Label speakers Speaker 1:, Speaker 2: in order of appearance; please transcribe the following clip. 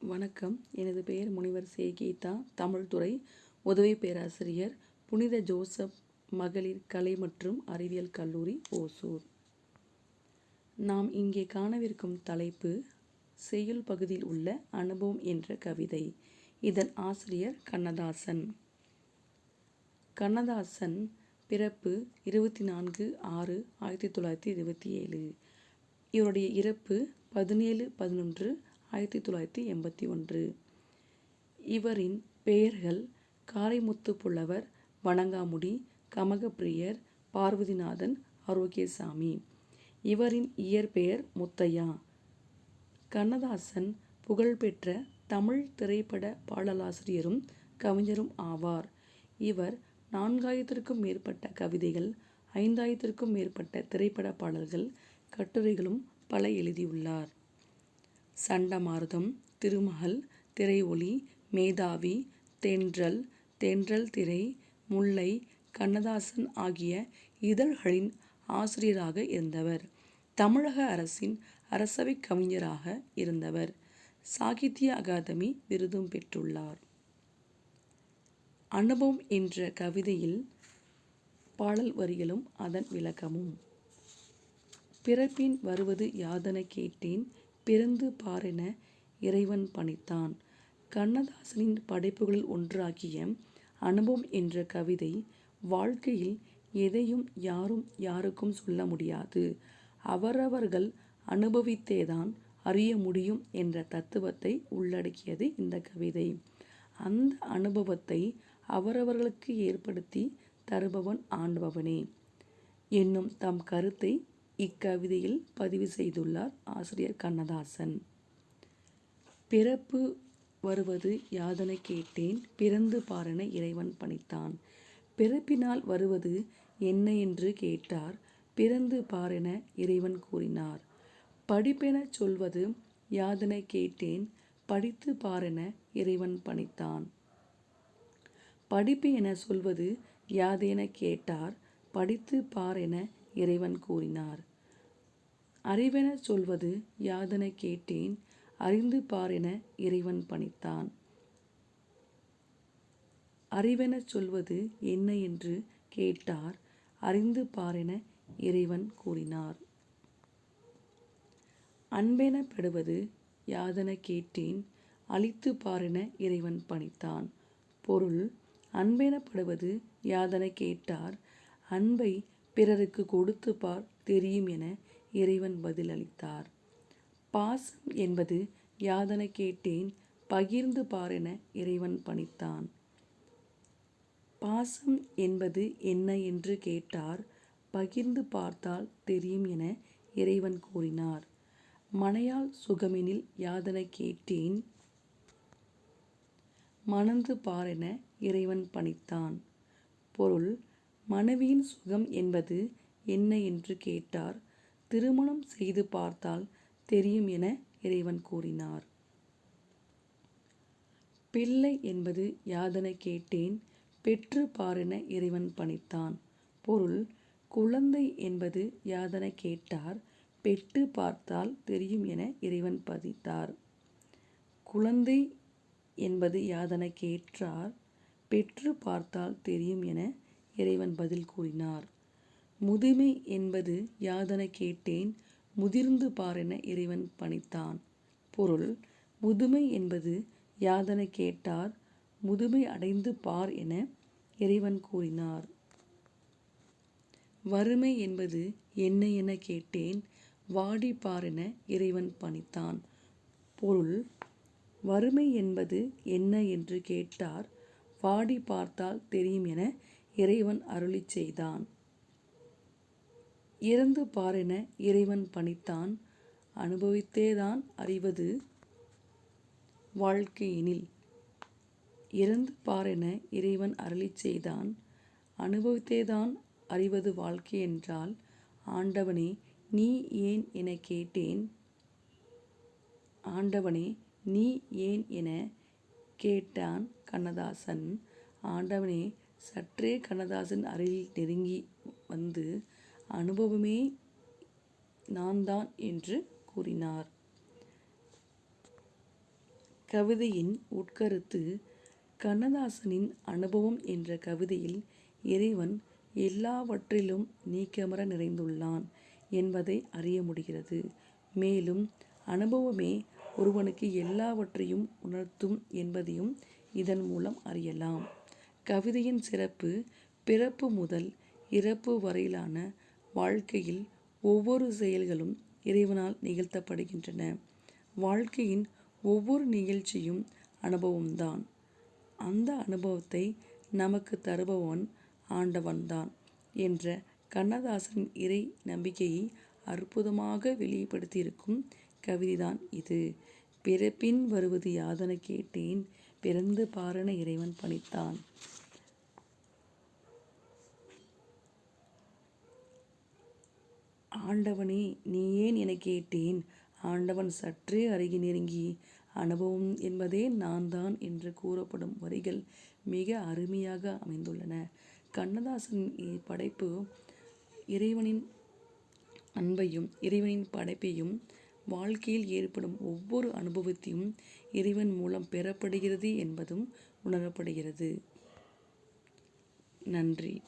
Speaker 1: வணக்கம். எனது பெயர் முனிவர் சே. கீதா. தமிழ்துறை உதவி பேராசிரியர் புனித ஜோசப் மகளிர் கலை மற்றும் அறிவியல் கல்லூரி ஓசூர். நாம் இங்கே காணவிருக்கும் தலைப்பு செய்யுள் பகுதியில் உள்ள அனுபவம் என்ற கவிதை. இதன் ஆசிரியர் கண்ணதாசன். கண்ணதாசன் பிறப்பு இருபத்தி நான்கு ஆறு ஆயிரத்தி தொள்ளாயிரத்தி இருபத்தி ஏழு. இவருடைய இறப்பு பதினேழு பதினொன்று ஆயிரத்தி தொள்ளாயிரத்தி எண்பத்தி ஒன்று. இவரின் பெயர்கள் காரைமுத்து புலவர் வணங்காமுடி கமகப்பிரியர் பார்வதிநாதன் ஆரோக்கியசாமி இவரின் இயற்பெயர் முத்தையா. கண்ணதாசன் புகழ்பெற்ற தமிழ் திரைப்பட பாடலாசிரியரும் கவிஞரும் ஆவார். இவர் நான்காயிரத்திற்கும் மேற்பட்ட கவிதைகள் ஐந்தாயிரத்திற்கும் மேற்பட்ட திரைப்பட பாடல்கள் கட்டுரைகளும் பல எழுதியுள்ளார். சண்டமாருதம் திருமகள் திரைஒளி மேதாவி தென்றல் தென்றல் திரை முல்லை கண்ணதாசன் ஆகிய இதழ்களின் ஆசிரியராக இருந்தவர். தமிழக அரசின் அரசவை கவிஞராக இருந்தவர். சாகித்ய அகாதமி விருதும் பெற்றுள்ளார். அனுபவம் என்ற கவிதையில் பாடல் வரிகளும் அதன் விளக்கமும். பிறப்பின் வருவது யாதன கேட்டேன் பிறந்து பாரென இறைவன் பணித்தான். கண்ணதாசனின் படைப்புகளில் ஒன்றாகிய அனுபவம் என்ற கவிதை வாழ்க்கையில் எதையும் யாரும் யாருக்கும் சொல்ல முடியாது. அவரவர்கள் அனுபவித்தேதான் அறிய முடியும் என்ற தத்துவத்தை உள்ளடக்கியது இந்த கவிதை. அந்த அனுபவத்தை அவரவர்களுக்கு ஏற்படுத்தி தருபவன் ஆண்டவனே. என்னும் தம் கருத்தை இக்கவிதையில் பதிவு செய்துள்ளார் ஆசிரியர் கண்ணதாசன். பிறப்பு வருவது யாதனை கேட்டேன் பிறந்து பாரன இறைவன் பணித்தான். பிறப்பினால் வருவது என்ன என்று கேட்டார் பிறந்து பாரென இறைவன் கூறினார். படிப்பென சொல்வது யாதனை கேட்டேன் படித்து பாரென இறைவன் பணித்தான். படிப்பு என சொல்வது யாதென கேட்டார் படித்து பார் என இறைவன் கூறினார். அறிவென சொல்வது யாதென கேட்டேன் அறிந்து பார் என இறைவன் பணித்தான். அறிவென சொல்வது என்ன என்று கேட்டார் அறிந்து பாரென இறைவன் கூறினார். அன்பெனப்படுவது யாதென கேட்டேன் அழித்து பாரென இறைவன் பணித்தான். பொருள் அன்பெனப்படுவது யாதென கேட்டார் அன்பை பிறருக்கு கொடுத்து பார் தெரியும் என இறைவன் பதிலளித்தார். பாசம் என்பது யாதனை கேட்டேன் பகிர்ந்து பார் என இறைவன் பணித்தான். பாசம் என்பது என்ன என்று கேட்டார் பகிர்ந்து பார்த்தால் தெரியும் என இறைவன் கூறினார். மனையால் சுகமெனில் யாதனை கேட்டேன் மணந்து பாரென இறைவன் பணித்தான். பொருள் மனைவியின் சுகம் என்பது என்ன என்று கேட்டார். திருமணம் செய்து பார்த்தால் தெரியும் என இறைவன் கூறினார். பிள்ளை என்பது யாதனை கேட்டேன் பெற்று பாரென இறைவன் பணித்தான். பொருள் குழந்தை என்பது யாதனை கேட்டார் பெற்று பார்த்தால் தெரியும் என இறைவன் பதித்தார். குழந்தை என்பது யாதனை கேட்டார் பெற்று பார்த்தால் தெரியும் என இறைவன் பதில் கூறினார். முதுமை என்பது யாதன கேட்டேன் முதிர்ந்து பாரென இறைவன் பணித்தான். பொருள் முதுமை என்பது யாதன கேட்டார் முதுமை அடைந்து பார் என இறைவன் கூறினார். வறுமை என்பது என்ன என கேட்டேன் வாடி பார் என இறைவன் பணித்தான். பொருள் வறுமை என்பது என்ன என்று கேட்டார் வாடி பார்த்தால் தெரியும் என இறைவன் அருளி செய்தான். இறந்து பாரென இறைவன் பணித்தான். அனுபவித்தேதான் அறிவது வாழ்க்கையினில். இறந்து பாரென இறைவன் அருளி செய்தான். அனுபவித்தேதான் அறிவது வாழ்க்கை என்றால் ஆண்டவனே நீ ஏன் என கேட்டேன்? ஆண்டவனே நீ ஏன் என கேட்டான் கண்ணதாசன். ஆண்டவனே சற்றே கண்ணதாசன் அருகில் நெருங்கி வந்து அனுபவமே நான் தான் என்று கூறினார் கவிதையின் உட்கருத்து கண்ணதாசனின் அனுபவம் என்ற கவிதையில் இறைவன் எல்லாவற்றிலும் நீக்கமற நிறைந்துள்ளான் என்பதை அறிய முடிகிறது. மேலும் அனுபவமே ஒருவனுக்கு எல்லாவற்றையும் உணர்த்தும் என்பதையும் இதன் மூலம் அறியலாம். கவிதையின் சிறப்பு பிறப்பு முதல் இறப்பு வரையிலான வாழ்க்கையில் ஒவ்வொரு செயல்களும் இறைவனால் நிகழ்த்தப்படுகின்றன. வாழ்க்கையின் ஒவ்வொரு நிகழ்ச்சியும் அனுபவம்தான். அந்த அனுபவத்தை நமக்கு தருபவன் ஆண்டவன்தான் என்ற கண்ணதாசன் இறை நம்பிக்கையை அற்புதமாக வெளிப்படுத்தியிருக்கும் கவிதைதான் இது. பிறப்பின் வருவது யாதன கேட்டேன் பிறந்து பாரென இறைவன் பணித்தான். ஆண்டவனே நீ ஏன் எனக் கேட்டேன் ஆண்டவன் சற்றே அருகே நெருங்கி அனுபவம் என்பதே நான் தான் என்று கூறப்படும் வரிகள் மிக அருமையாக அமைந்துள்ளன. கண்ணதாசன் இப்படைப்பு இறைவனின் அன்பையும் இறைவனின் படைப்பையும் வாழ்க்கையில் ஏற்படும் ஒவ்வொரு அனுபவத்தையும் இறைவன் மூலம் பெறப்படுகிறது என்பதும் உணரப்படுகிறது. நன்றி.